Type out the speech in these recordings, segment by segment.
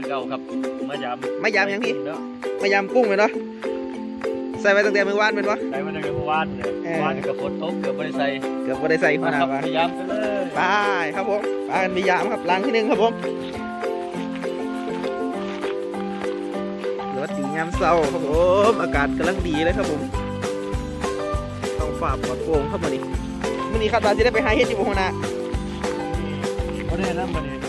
คือเก่าครับมายามมายามยังพี่เนาะมายามกุ้งเลยเนาะใส่ไว้ตั้งแต่มื้อวานเป็นวะใส่มาตั้งแต่เมื่อวานเนี่ยเออเมื่อวานนี่ก็ฝนตกเกือบไม่ได้ใส่เกือบบ่ได้ใส่หัวมาหน้าครับวะพยายามกันเลยไปครับผมไปกันไปยามครับล้างที่หนึ่งครับผมรถดีงามเศร้าครับผมอากาศกำลังดีเลยครับผมต้องฝ่าปลอดโปร่งครับวันนี้วันนี้ครับเราจะได้ไปหาเฮ็ดอยู่บ่หัวหน้าวันนี้นะวันนี้หาอยู่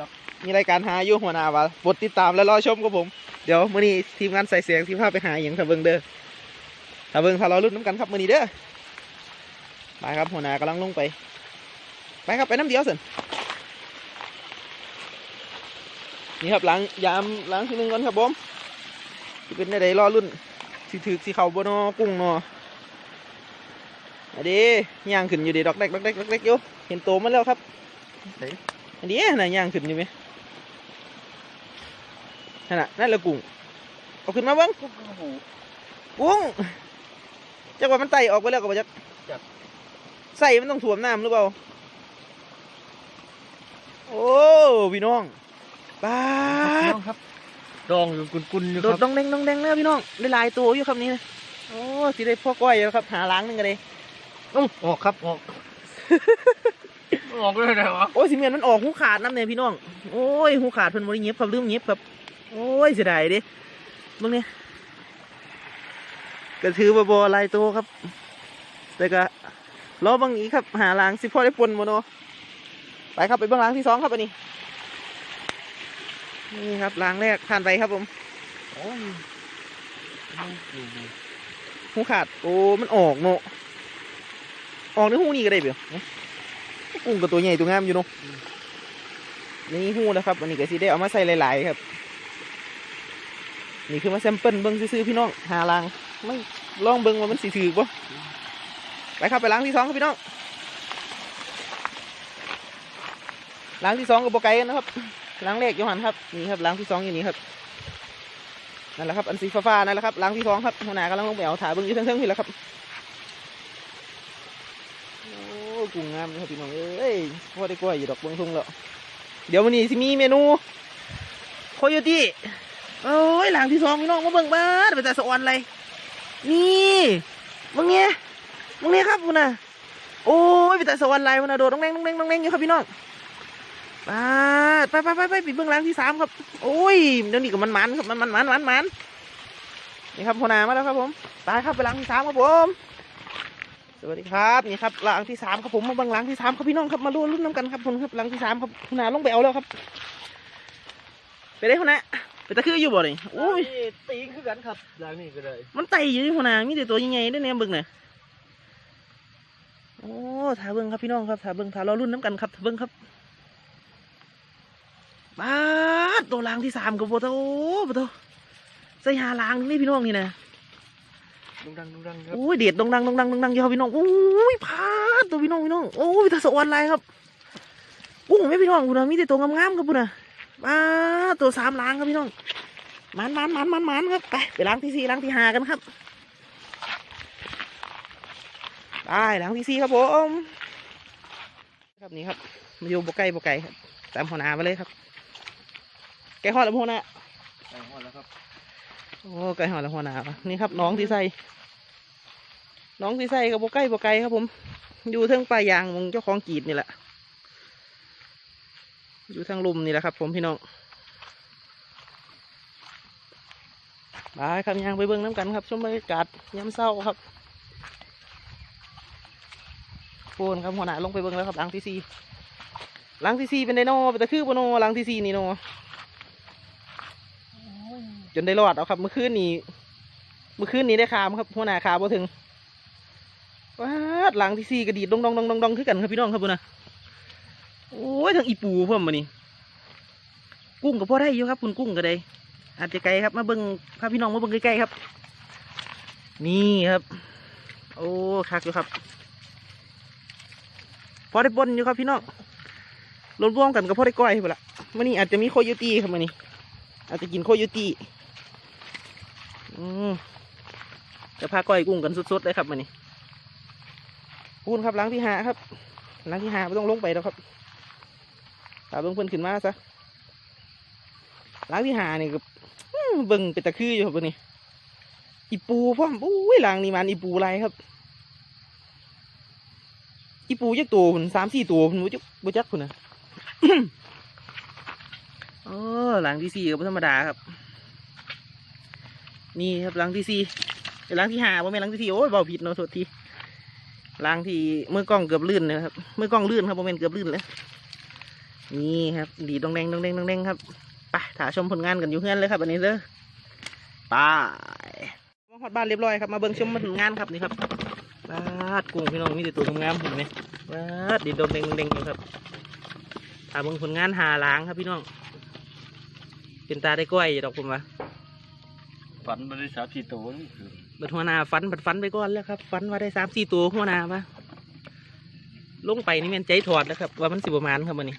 การหาอยู่ครับมีรายการหาอยู่หัวหน้าวะกดติดตามและรอชมครับผม เดี๋ยวมื้อนี้ทีมงานใส่เสียงที่พาไปหาอย่างทะเบิงเด้อทะเบิงถ้าเราลุ้นน้ำกันครับมื้อนี้เด้อไปครับหัวหน้ากำลังลงไป ไปครับไปน้ำเดียวสินี่ครับล้างยามล้างทีหนึงก่อนครับผมสิเป็นได้รอรุ่นสิถือสิเขาบนอกุ้งนออันนี้ย่างขึ้นอยู่ดีดอกแดกดอกแดกดอกแดกอยู่เห็นโตมันแล้วครับ อันนี้น่ะย่างขึ้นอยู่ไหมนั่นน่ะนั่นแหละกุ้งเอาขึ้นมาเบิ้งกุ้งจักว่ามันไต่ออกไปแล้วก็บ่จักใส่มันต้องถ่วมน้ำหรือเปล่า โอ้พี่น้องป้าดน้องครับดองอยู่กุนๆอยู่โดคดรับดองแดงดองแดงแล้วพี่น้องได้หลายตัวอยู่ครับนี่นะโอ้สิได้พ่อก้อยแล้วครับ หาล้างหนึงกันเลยอุ๊ยออกครับออก ออกเลยนะวะโอ้ยสิเมียนมันออกหูขาดน้ำเนี่ยพี่น้อง โอ้ยหูขาดเพิ่นบ่ได้เงียบครับลืมเงียบครับ โอ้ยเสียดายเด้เบิ่งเนี่ยก็ถือว่าบ่หลายตัวครับ แต่ก็รอบางอีกครับ หาล้างสิพ่อได้ปนบ่เนไปครับไปเบื้องล้างที่สองครับอันนี้ นี่ครับล้างแรกผ่านไปครับผมหูขาด โอ้ มันออกเนาะออกในหูนี่ก็ได้เปล่า กุ้งกับตัวใหญ่ตัวงามอยู่เนาะนี่หูแล้วครับอันนี้ก็สิได้เอามาใส่หลาย ๆ ครับ นี่คือมาแซมเปิลเบิ้งซื้อๆพี่น้องหาลางไม่ลองเบิ้งว่ามันสีถือปะไปครับไปล้างที่สองครับพี่น้องล้างที่สองกับโปไกกันะครับล้างแรกยหันครับนี่ครับล้างที่สองอยู่นี่ครับนั่นแหละครับอันสีฟ้าๆนั่นแหละครับล้างที่สองครับหัวหน้ากำลังลงไปเอาถาเบิ้งอยู่เทั้งๆนี่แหละครับโอ้ กุ้งงามครับพี่น้องเอ้ยพอได้กล้วยอยู่ดอกเบิ้งทุ่งแล้วเดี๋ยววันนี้สิมีเมนูโคโยตี้โอ้ยหลังที่สองพี่น้องมาเบิ่งบ้านไปแต่สะออนอะไรนี่มึงเนี่ยมึงเนี่ยครับคุณน่ะโอ้ยไปแต่สะออนอะไรมันน่ะโดดต้องแดงต้องแดงต้องแดงอยู่ครับพี่น้องไปไปไปไปไปปิดเบื้องหลังที่สามครับ โอ้ยเดี๋ยวนี้ก็มันมันครับมันมันมันมันมันนี่ครับหัวหน้ามาแล้วครับผมไปครับไปหลังที่สามครับผม สวัสดีครับนี่ครับหลังที่สามครับผมมาเบิ่งหลังที่สามครับพี่น้องครับมาลุ้นลุ้นน้ำกันครับผมครับหลังที่สามครับหัวหน้าลงไปเอาแล้วครับ ไปได้หัวหน้าไปตะคืออยู่บ่นี่โอ้ยตีนคือกันครับอย่างนี้ก็ได้มันไต่อยู่ที่หัวหน้ามีแต่ตัวใหญ่ๆได้เนี่ยเบิ่งน่ะโอ้ถ่าเบิ่งครับพี่น้องครับถ่าเบิ่งถ่ารอรุ่นน้ำกันครับถ่าเบิ่งครับบ้าดตัวลางที่สามกับโบโตโบโตใส่หาลางนี่พี่น้องนี่นะ ดุงดังดุงดังครับโอ้ยเด็ดดงดังดงดังดงดังอยู่ครับพี่น้องโอ้ยพาดตัวพี่น้องพี่น้องโอ้ยตาสวรรค์ลายครับโอ้ไม่พี่น้องคุณนะมีแต่ตัวงามๆครับคุณนะบ้าดตัวสามลางครับพี่น้องมันมันมันมันมันครับไปไปล้างที่สี่ล้างที่ห้ากันครับได้หลังที่สี่ครับผมครับนี่ครับมาอยู่บกไก่บกไก่ครับตามหัวหน้ามาเลยครับไก่หอดแล้วหัวหน้าไปหอดแล้วครับ โอ้ไก่หอล้วหัวหน้าปะนี่ครับน้องที่ใส่น้องที่ใส่กับโบกไก่บไก่ครับผม อยู่เทิงปลายยางวงเจ้าของกีดนี่แหละ อยู่ทางลุมนี่แหละครับ ผมพี่น้องไปครับยางไปเบิ่งน้ำกันครับชมบรรยากาศยามเศร้าครับโฟนครับหัวหน้าลงไปเบิ่งแล้วครับหลังที่สี่หลังที่สี่เป็นไดโนเป็นตะคือบโนหลังที่สี่นี่โนจ นได้รอดเอาครับ เมื่อคืนนี้ เมื่อคืนนี้ได้คามครับหัวหน้าคาบ่ถึงว้าดหลังที่สี่กระดีดดองดองดองดองดองคือกันครับพี่น้องครับบุญนะโอ้ยทั้งอีปูเพิ่มมานี่กุ้งกับพ่อได้อยู่ครับคุณกุ้งก็ได้อาจจะไกลครับมาเบิ่งพาพี่น้องมาเบิ่งใกล้ๆครับ นี่ครับ โอ้คักอยู่ครับพอได้ปนอยู่ครับพี่น้องรวมๆกันกับพอได้ก้อยไปละมื่อนี้อาจจะมีโคโยตี้ครับมื่อนี้อาจจะกินโคโยตี้ จะพาก้อยกุ้งกันสุดๆเลยครับมื่อนี้ปูนครับล้างที่หาครับล้างที่หาไม่ต้องลงไปแล้วครับตาเบิ้งเพิ่นขึ้นมาซะหลังที่หานี่ก็เบิ่งเป็นตะคืออยู่ครับเบิ่งนี่อีปูพ่อมอุ้ยหลังนี่มันอีปูอะไรครับ อีปูจักตัวสามสี่ตัวพุ่นบ่จักบ่จักพุ่นะโอ้หลังที่สี่ก็บ่ธรรมดาครับ นี่ครับหลังที่สี่หลังที่ห้าบ่แม่นหลังที่สี่โอ้ยเบาผิดเนาะโทษทีหลังที่เมื่อกล้องเกือบลื่นนะครับเมื่อกล้องลื่นครับบ่แม่นเกือบลื่นเลยนี่ครับดีดองแดงดองแดงดองแดงครับไปถ่าชมผลงานกันอยู่เพื่อนเลยครับอันนี้เด้อไปมาฮอดบ้านเรียบร้อยครับมาเบิ่งชมผลงานครับนี่ครับบาดกุ้งพี่น้องมีแต่ตัวงามๆเห็นไหมบาดดีดองแดงดองแดงอยู่ครับถ่าเบิ่งผลงานหาล้างครับพี่น้องเป็นตาได้ก้อยดอกผมว่า ฝันบริษัทที่โตนี่คือบิดหัวหน้าฟันบิดฟันไปก่อนแล้วครับฟันว่าได้สามสี่ตัวหัวหน้าปะลงไปนี่แมันใจถอดแล้วครับ ว่ามันสิบประมาณครับวันนี้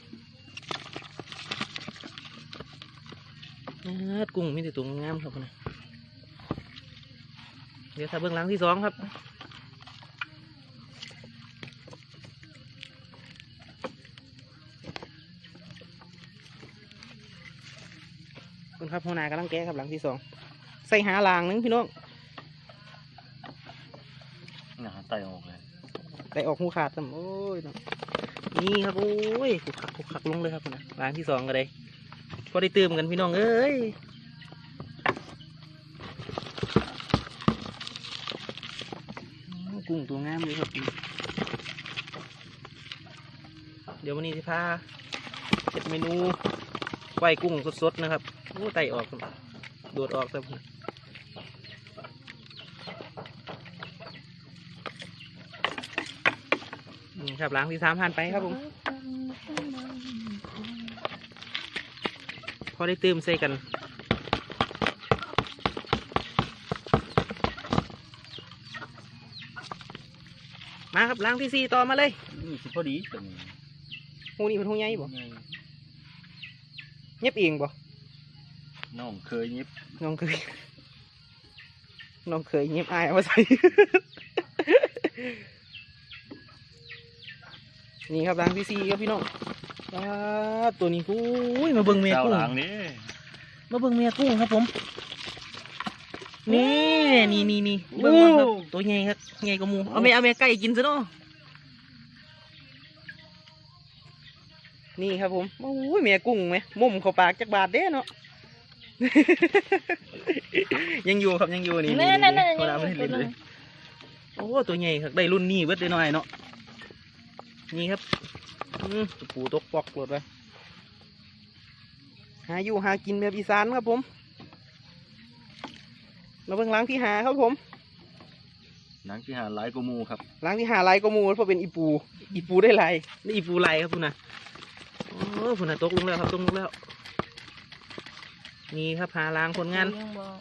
เอิ้ดกุ้งมีแต่ตัวงามครับวันนี้เดี๋ยวถ้าเบื้องหลังที่สองครับคุณครับหัวหน้ากำลังแก้ครับหลังที่สอง ใส่หาลางหนึงพี่น้องหนาไตออกเลยไต่ออกหูขาดซ้ำโอ้ยเนาะนี่ครับโอ้ยขุกขักขุกขักลงเลยครับนะร้านที่สองก็ได้พอได้ตื่มกันพี่น้องเอ้ยอืมกุ้งตัวงามเลยครับ เดี๋ยววันนี้จะพาเจ็ดเมนูไหวกุ้งสดๆนะครับโอ้ไต่ออกครับโดดออกครับ ครับล้างที่สามผ่านไปครับผมพอได้ตื่มใส่กันมาครับล้างที่สี่ต่อมาเลยนี่สิพอดีจังหูนี่เป็นหูใหญ่บ่เย็บเองบ่น้องเคยยิบน้องเคยน้องเคยเย็บอายเอามาใส่ นี่ครับล้างที่สี่ครับพี่น้องว้าบตัวนี้อุ้ยมาเบิ่งเมียเจ้ากุ้งหลังนี่มาเบิ่งเมียกุ้งครับผมนี่นี่นี่นี่เบิ่งเบิ่งครับตัวใหญ่ครับใหญ่กว่าหมูเอาเมียเอาเมียไก่กินซะเนาะนี่ครับผมโอ้ยเมียกุ้งไหมมุมเข้าปากจักบาทเด้เนาะยังอยู่ครับยังอยู่นี่นี่นั่นนี่นั่นเวลาไม่ได้เล่นเลยโอ้ตัวใหญ่ครับได้รุ่นนี้เบิดได้หน่อยเนาะ นี่ครับอืมปูตกปอกหลดไปหาอยู่หากินแบบอีสานครับผมมาเบิ่งล้างที่หาครับผมหนังที่หาหลายกว่าหมูครับล้างที่หาลายก็มูเพราะเป็นอีปู อีปูได้ลายนี่อีปูลายครับคุณนะโอ้คุณนะตกลงแล้วครับตกลงแล้วนี่ครับหาล้างผลงานยังบอก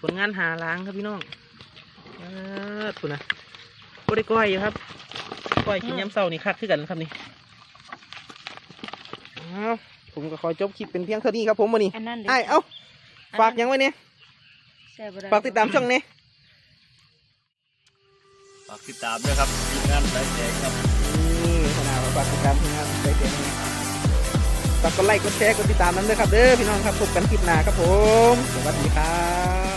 ผลงานหาล้างครับพี่น้องเออคุณนะก็ได้ก้อยอยู่ครับ ก้อยกินย้ำเศร้านี่คักขึ้นกันครับนี่อ้าวผมก็ขอจบคลิปเป็นเพียงเท่านี้ครับผมวันนี้อันนั้นไอ้ายเอ้าฝากหยังไว้เนี่ยแซ่บบ่ไฝากติดตามช่องนี้ฝากติดตามด้วยครับทีมงานสายแดงครับนี่ขนาดฝากติดตามทีมงานใจเต็มฝากกดไลค์กดแชร์กดติดตามนั้นด้วยครับเด้อพี่น้องครับพบกันคลิปหน้าครับผม สวัสดีครับ